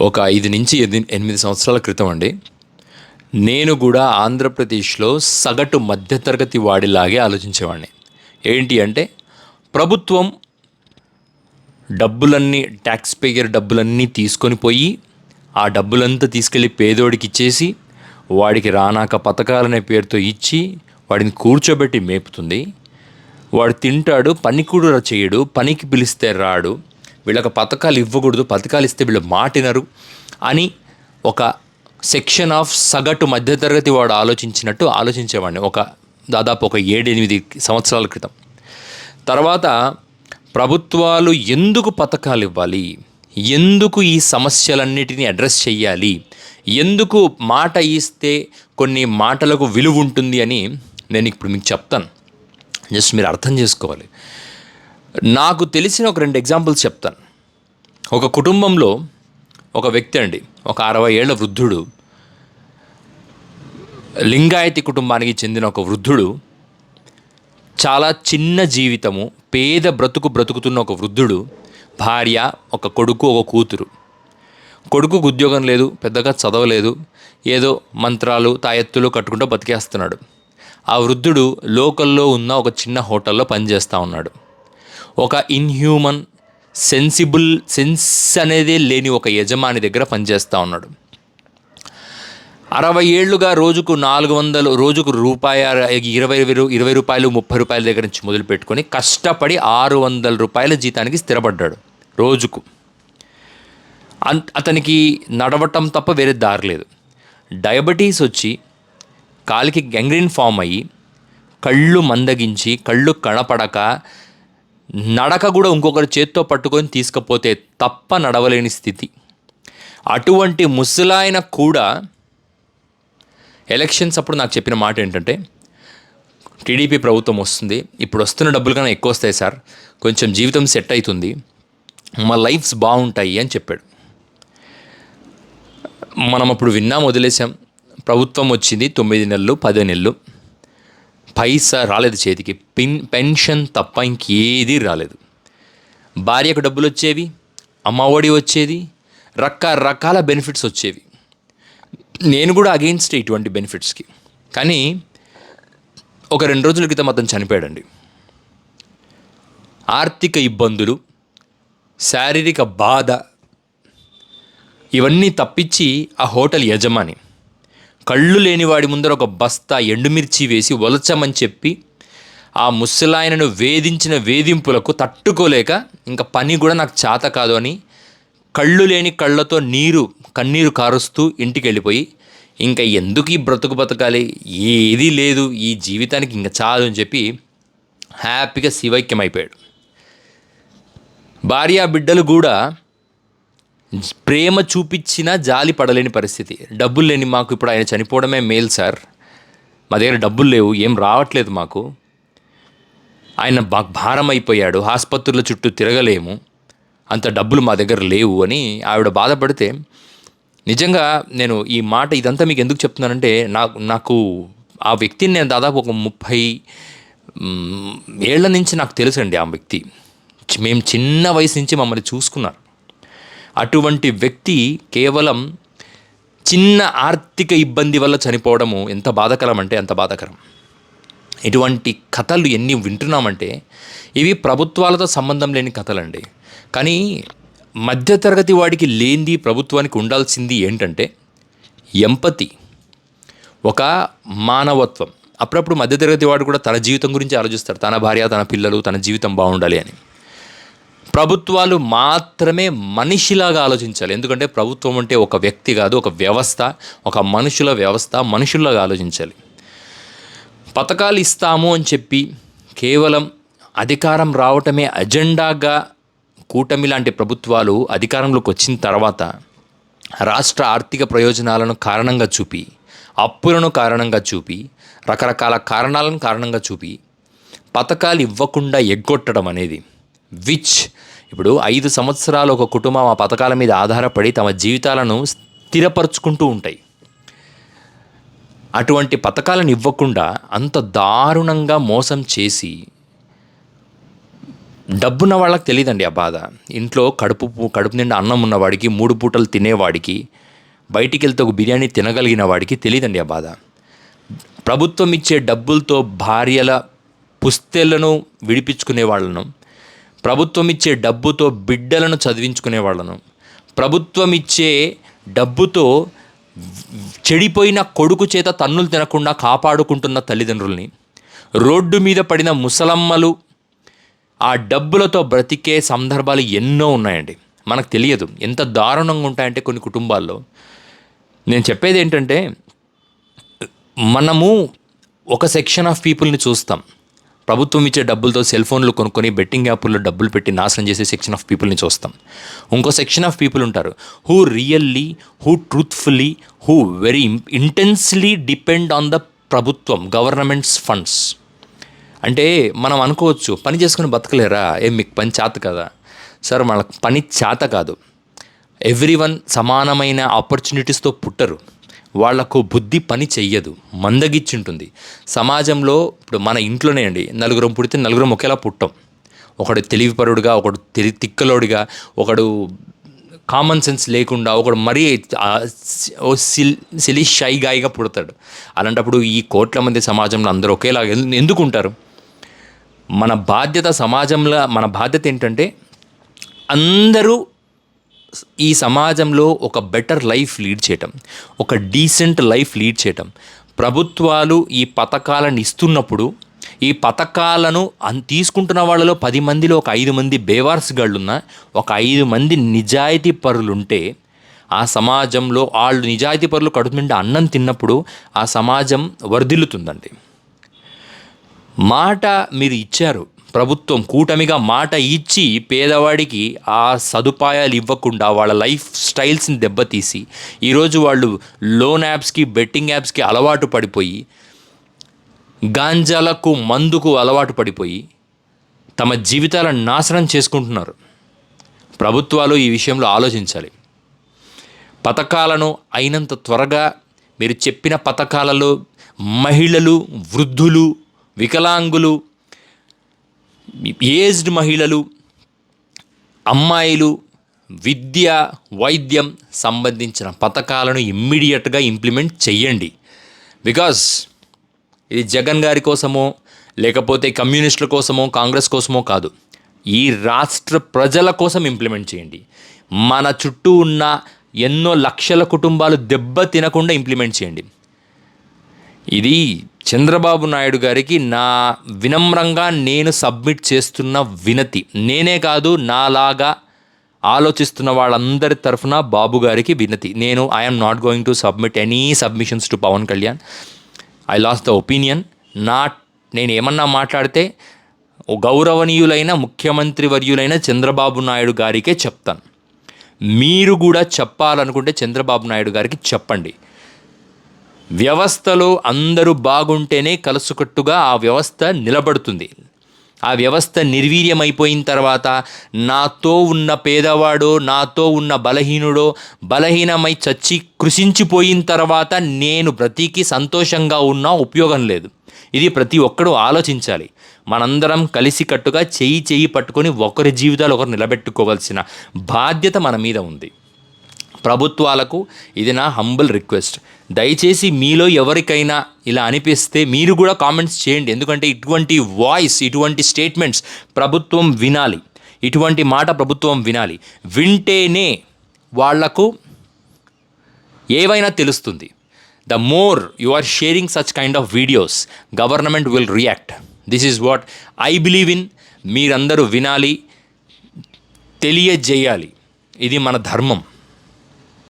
ఒక ఐదు నుంచి ఎనిమిది సంవత్సరాల క్రితం అండి. నేను కూడా ఆంధ్రప్రదేశ్లో సగటు మధ్యతరగతి వాడిలాగే ఆలోచించేవాడిని. ఏంటి అంటే ప్రభుత్వం డబ్బులన్నీ ట్యాక్స్ పేయర్ డబ్బులన్నీ తీసుకొని పోయి ఆ డబ్బులంతా తీసుకెళ్ళి పేదోడికి ఇచ్చేసి వాడికి రానాక పథకాలనే పేరుతో ఇచ్చి వాడిని కూర్చోబెట్టి మేపుతుంది. వాడు తింటాడు పనికూడు చేయడు పనికి పిలిస్తే రాడు. వీళ్ళకి పథకాలు ఇవ్వకూడదు పథకాలు ఇస్తే వీళ్ళు మాటినరు అని ఒక సెక్షన్ ఆఫ్ సగటు మధ్యతరగతి వాడు ఆలోచించినట్టు ఆలోచించేవాడిని ఒక దాదాపు ఒక ఏడెనిమిది సంవత్సరాల క్రితం. తర్వాత ప్రభుత్వాలు ఎందుకు పథకాలు ఇవ్వాలి? ఎందుకు ఈ సమస్యలన్నిటిని అడ్రస్ చేయాలి ఎందుకు మాట ఇస్తే కొన్ని మాటలకు విలువ ఉంటుంది అని నేను ఇప్పుడు మీకు చెప్తాను. జస్ట్ మీరు అర్థం చేసుకోవాలి. నాకు తెలిసిన ఒక రెండు ఎగ్జాంపుల్స్ చెప్తాను. ఒక కుటుంబంలో ఒక వ్యక్తి అండి ఒక అరవై ఏళ్ళ వృద్ధుడు లింగాయతి కుటుంబానికి చెందిన ఒక వృద్ధుడు చాలా చిన్న జీవితము పేద బ్రతుకు బ్రతుకుతున్న ఒక వృద్ధుడు భార్య ఒక కొడుకు ఒక కూతురు. కొడుకుకు ఉద్యోగం లేదు పెద్దగా చదవలేదు ఏదో మంత్రాలు తాయెత్తులు కట్టుకుంటూ బతికేస్తున్నాడు. ఆ వృద్ధుడు లోకల్లో ఉన్న ఒక చిన్న హోటల్లో పనిచేస్తూ ఉన్నాడు. ఒక ఇన్హ్యూమన్ సెన్సిబుల్ సెన్స్ అనేదే లేని ఒక యజమాని దగ్గర పనిచేస్తూ ఉన్నాడు. అరవై ఏళ్ళుగా రోజుకు నాలుగు వందలు రోజుకు రూపాయ ఇరవై ఇరవై రూపాయలు ముప్పై రూపాయల దగ్గర నుంచి మొదలు పెట్టుకొని కష్టపడి ఆరు వందల రూపాయల జీతానికి స్థిరపడ్డాడు రోజుకు. అన్ అతనికి నడవటం తప్ప వేరే దారి లేదు. డయాబెటీస్ వచ్చి కాలికి గంగ్రీన్ ఫామ్ అయ్యి కళ్ళు మందగించి కళ్ళు కనపడక నడక కూడా ఇంకొకరి చేత్తో పట్టుకొని తీసుకపోతే తప్ప నడవలేని స్థితి. అటువంటి ముసలాయన కూడా ఎలక్షన్స్ అప్పుడు నాకు చెప్పిన మాట ఏంటంటే టీడీపీ ప్రభుత్వం వస్తుంది ఇప్పుడు వస్తున్న డబ్బులు కన్నా ఎక్కువ వస్తాయి సార్ కొంచెం జీవితం సెట్ అవుతుంది మా లైఫ్స్ బాగుంటాయి అని చెప్పాడు. మనం అప్పుడు విన్నాం వదిలేసాం ప్రభుత్వం వచ్చింది తొమ్మిది నెలలు పది నెలలు. పైసా రాలేదు చేతికి. పిన్ పెన్షన్ తప్ప ఇంకేదీ రాలేదు. భార్యకు డబ్బులు వచ్చేవి అమ్మఒడి వచ్చేది రకరకాల బెనిఫిట్స్ వచ్చేవి. నేను కూడా అగెయిన్స్ట్ ఇటువంటి బెనిఫిట్స్కి కానీ ఒక రెండు రోజుల క్రితం అతను చనిపోయాడండి. ఆర్థిక ఇబ్బందులు శారీరక బాధ ఇవన్నీ తప్పించి ఆ హోటల్ యజమాని కళ్ళు లేని వాడి ముందర ఒక బస్తా ఎండుమిర్చి వేసి వలచమని చెప్పి ఆ ముసలాయనను వేధించిన వేధింపులకు తట్టుకోలేక ఇంకా పని కూడా నాకు చేత కాదు అని కళ్ళు లేని కళ్ళతో నీరు కన్నీరు కారుస్తూ ఇంటికి వెళ్ళిపోయి ఇంకా ఎందుకు ఈ బ్రతుకు బతకాలి? ఏదీ లేదు ఈ జీవితానికి ఇంకా చాలు అని చెప్పి హ్యాపీగా శివైక్యమైపోయాడు. భార్య బిడ్డలు కూడా ప్రేమ చూపించినా జాలి పడలేని పరిస్థితి. డబ్బులు లేని మాకు ఇప్పుడు ఆయన చనిపోవడమే మేలు సార్. మా దగ్గర డబ్బులు లేవు ఏం రావట్లేదు మాకు. ఆయన మాకు భారం అయిపోయాడు ఆసుపత్రుల చుట్టూ తిరగలేము అంత డబ్బులు మా దగ్గర లేవు అని ఆవిడ బాధపడితే నిజంగా నేను ఈ మాట ఇదంతా మీకు ఎందుకు చెప్తున్నానంటే నాకు నాకు ఆ వ్యక్తిని నేను దాదాపు ఒక ముప్పై ఏళ్ళ నుంచి నాకు తెలుసండి ఆ వ్యక్తి. మేము చిన్న వయసు నుంచి మమ్మల్ని చూసుకున్నారు. అటువంటి వ్యక్తి కేవలం చిన్న ఆర్థిక ఇబ్బంది వల్ల చనిపోవడము ఎంత బాధాకరం అంటే అంత బాధాకరం. ఇటువంటి కథలు ఎన్ని వింటున్నామంటే ఇవి ప్రభుత్వాలతో సంబంధం లేని కథలండి. కానీ మధ్యతరగతి వాడికి లేనిది ప్రభుత్వానికి ఉండాల్సింది ఏంటంటే ఎంపతి ఒక మానవత్వం. అప్పుడప్పుడు మధ్యతరగతి వాడు కూడా తన జీవితం గురించి ఆలోచిస్తాడు. తన భార్య తన పిల్లలు తన జీవితం బాగుండాలి అని. ప్రభుత్వాలు మాత్రమే మనిషిలాగా ఆలోచించాలి. ఎందుకంటే ప్రభుత్వం అంటే ఒక వ్యక్తి కాదు ఒక వ్యవస్థ ఒక మనుషుల వ్యవస్థ మనుషుల్లాగా ఆలోచించాలి. పథకాలు ఇస్తాము అని చెప్పి కేవలం అధికారం రావటమే అజెండాగా కూటమి లాంటి ప్రభుత్వాలు అధికారంలోకి వచ్చిన తర్వాత రాష్ట్ర ఆర్థిక ప్రయోజనాలను కారణంగా చూపి అప్పులను కారణంగా చూపి రకరకాల కారణాలను కారణంగా చూపి పథకాలు ఇవ్వకుండా ఎగ్గొట్టడం అనేది విచ్ ఇప్పుడు ఐదు సంవత్సరాలు ఒక కుటుంబం ఆ పథకాల మీద ఆధారపడి తమ జీవితాలను స్థిరపరుచుకుంటూ ఉంటాయి. అటువంటి పథకాలను ఇవ్వకుండా అంత దారుణంగా మోసం చేసి డబ్బున్న వాళ్ళకి తెలియదండి ఆ బాధ. ఇంట్లో కడుపు కడుపు నిండా అన్నం ఉన్నవాడికి మూడు పూటలు తినేవాడికి బయటికి వెళ్తే ఒక బిర్యానీ తినగలిగిన వాడికి తెలియదండి ఆ బాధ. ప్రభుత్వం ఇచ్చే డబ్బులతో భార్యల పుస్తెలను విడిపించుకునే వాళ్ళను ప్రభుత్వం ఇచ్చే డబ్బుతో బిడ్డలను చదివించుకునే వాళ్ళను ప్రభుత్వం ఇచ్చే డబ్బుతో చెడిపోయిన కొడుకు చేత తన్నులు తినకుండా కాపాడుకుంటున్న తల్లిదండ్రుల్ని. రోడ్డు మీద పడిన ముసలమ్మలు ఆ డబ్బులతో బ్రతికే సందర్భాలు ఎన్నో ఉన్నాయండి. మనకు తెలియదు ఎంత దారుణంగా ఉంటాయంటే కొన్ని కుటుంబాల్లో. నేను చెప్పేది ఏంటంటే మనము ఒక సెక్షన్ ఆఫ్ పీపుల్ని చూస్తాం. ప్రభుత్వం ఇచ్చే డబ్బులతో సెల్ ఫోన్లు కొనుక్కొని బెట్టింగ్ యాప్ల్లో డబ్బులు పెట్టి నాశనం చేసే సెక్షన్ ఆఫ్ పీపుల్ని చూస్తాం ఇంకో సెక్షన్ ఆఫ్ పీపుల్ ఉంటారు who really who truthfully who very intensely depend on the ప్రభుత్వం గవర్నమెంట్స్ ఫండ్స్. అంటే మనం అనుకోవచ్చు పని చేసుకుని బతకలేరా? ఏం మీకు పని చేత కదా? సార్ మనకు పని చేత కాదు. ఎవ్రీ వన్ సమానమైన ఆపర్చునిటీస్తో పుట్టరు. వాళ్ళకు బుద్ధి పని చెయ్యదు మందగిచ్చుంటుంది సమాజంలో ఇప్పుడు మన ఇంట్లోనే అండి నలుగురం పుడితే నలుగురం ఒకేలా పుట్టం. ఒకడు తెలివిపరుడుగా ఒకడు తెలి తిక్కలోడిగా ఒకడు కామన్ సెన్స్ లేకుండా ఒకడు మరీ సిల్ సిలి షైగాయిగా పుడతాడు. అలాంటప్పుడు ఈ కోట్ల మంది సమాజంలో అందరూ ఒకేలా ఎందు- ఎందుకు ఉంటారు మన బాధ్యత సమాజంలో మన బాధ్యత ఏంటంటే అందరూ ఈ సమాజంలో ఒక బెటర్ లైఫ్ లీడ్ చేయటం ఒక డీసెంట్ లైఫ్ లీడ్ చేయటం. ప్రభుత్వాలు ఈ పథకాలను ఇస్తున్నప్పుడు ఈ పథకాలను అన్ తీసుకుంటున్న వాళ్ళలో పది మందిలో ఒక ఐదు మంది బేవార్స్ గళ్ళున్న ఒక ఐదు మంది నిజాయితీ పరులుంటే ఆ సమాజంలో వాళ్ళు నిజాయితీ పరులు కడుపు నిండా అన్నం తిన్నప్పుడు ఆ సమాజం వర్ధిల్లుతుందండి. మాట మీరు ఇచ్చారు ప్రభుత్వం కూటమిగా మాట ఇచ్చి పేదవాడికి ఆ సదుపాయాలు ఇవ్వకుండా వాళ్ళ లైఫ్ స్టైల్స్ని దెబ్బతీసి ఈరోజు వాళ్ళు లోన్ యాప్స్కి బెట్టింగ్ యాప్స్కి అలవాటు పడిపోయి గాంజాలకు మందుకు అలవాటు పడిపోయి తమ జీవితాలను నాశనం చేసుకుంటున్నారు. ప్రభుత్వాలు ఈ విషయంలో ఆలోచించాలి. పథకాలను అయినంత త్వరగా మీరు చెప్పిన పథకాలలో మహిళలు వృద్ధులు వికలాంగులు ఏజ్డ్ మహిళలు అమ్మాయిలు విద్య వైద్యం సంబంధించిన పథకాలను ఇమ్మీడియట్గా ఇంప్లిమెంట్ చెయ్యండి. బికాస్ ఇది జగన్ గారి కోసమో లేకపోతే కమ్యూనిస్టుల కోసమో కాంగ్రెస్ కోసమో కాదు. ఈ రాష్ట్ర ప్రజల కోసం ఇంప్లిమెంట్ చేయండి మన చుట్టూ ఉన్న ఎన్నో లక్షల కుటుంబాలు దెబ్బ తినకుండా ఇంప్లిమెంట్ చేయండి ఇది చంద్రబాబు నాయుడు గారికి నా వినమ్రంగా నేను సబ్మిట్ చేస్తున్న వినతి. నేనే కాదు నాలాగా ఆలోచిస్తున్న వాళ్ళందరి తరఫున బాబు గారికి వినతి. నేను I'm not going to submit any submissions to Pawan Kalyan I lose the opinion not నేను ఏమన్నా మాట్లాడితే గౌరవనీయులైన ముఖ్యమంత్రి వర్యులైన చంద్రబాబు నాయుడు గారికే చెప్తాను. మీరు కూడా చెప్పాలనుకుంటే చంద్రబాబు నాయుడు గారికి చెప్పండి. వ్యవస్థలో అందరూ బాగుంటేనే కలుసుకట్టుగా ఆ వ్యవస్థ నిలబడుతుంది. ఆ వ్యవస్థ నిర్వీర్యమైపోయిన తర్వాత నాతో ఉన్న పేదవాడో నాతో ఉన్న బలహీనుడో బలహీనమై చచ్చి కృషించిపోయిన తర్వాత నేను ప్రతికి సంతోషంగా ఉన్నా ఉపయోగం లేదు. ఇది ప్రతి ఒక్కరూ ఆలోచించాలి. మనందరం కలిసికట్టుగా చెయ్యి చెయ్యి పట్టుకొని ఒకరి జీవితాలు ఒకరు నిలబెట్టుకోవాల్సిన బాధ్యత మన మీద ఉంది. ప్రభుత్వాలకు ఇది నా హంబుల్ రిక్వెస్ట్ దయచేసి మీలో ఎవరికైనా ఇలా అనిపిస్తే మీరు కూడా కామెంట్స్ చేయండి. ఎందుకంటే ఇటువంటి వాయిస్ ఇటువంటి స్టేట్మెంట్స్ ప్రభుత్వం వినాలి. ఇటువంటి మాట ప్రభుత్వం వినాలి. వింటేనే వాళ్ళకు ఏవైనా తెలుస్తుంది. The more you are sharing such kind of videos government will react this is what I believe in మీరందరూ వినాలి తెలియజేయాలి. ఇది మన ధర్మం.